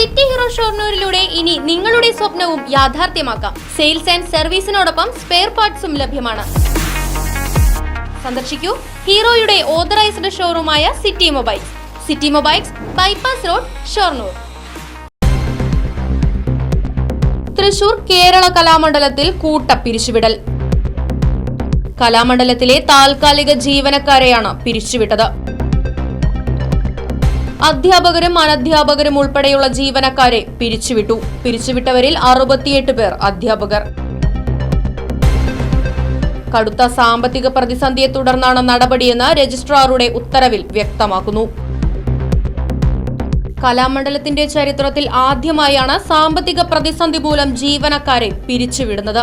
City hero ഷോർണൂരിലൂടെ ഇനി നിങ്ങളുടെ സ്വപ്നവും യാഥാർത്ഥ്യമാക്കാം. സെയിൽസ് ആൻഡ് സർവീസിനോടൊപ്പം സ്പെയർ പാർട്സും ലഭ്യമാണ്. സന്ദർശിക്കൂ ഹീറോയുടെ authorised ഷോറൂമായ City Mobiles. City Mobiles bypass road Shoranur. Thrissur Kerala കലാമണ്ഡലത്തിൽ കൂട്ട പിരിച്ചുവിടൽ. കലാമണ്ഡലത്തിലെ താൽക്കാലിക ജീവനക്കാരെയാണ് പിരിച്ചുവിട്ടത്. അധ്യാപകരും അനധ്യാപകരും ഉൾപ്പെടെയുള്ള ജീവനക്കാരെ പിരിച്ചുവിട്ടു. പിരിച്ചുവിട്ടവരിൽ അറുപത്തിയെട്ട് പേർ അധ്യാപകർ. കടുത്ത സാമ്പത്തിക പ്രതിസന്ധിയെ തുടർന്നാണ് നടപടിയെന്ന് രജിസ്ട്രാറുടെ ഉത്തരവിൽ വ്യക്തമാക്കുന്നു. കലാമണ്ഡലത്തിന്റെ ചരിത്രത്തിൽ ആദ്യമായാണ് സാമ്പത്തിക പ്രതിസന്ധി മൂലം ജീവനക്കാരെ പിരിച്ചുവിടുന്നത്.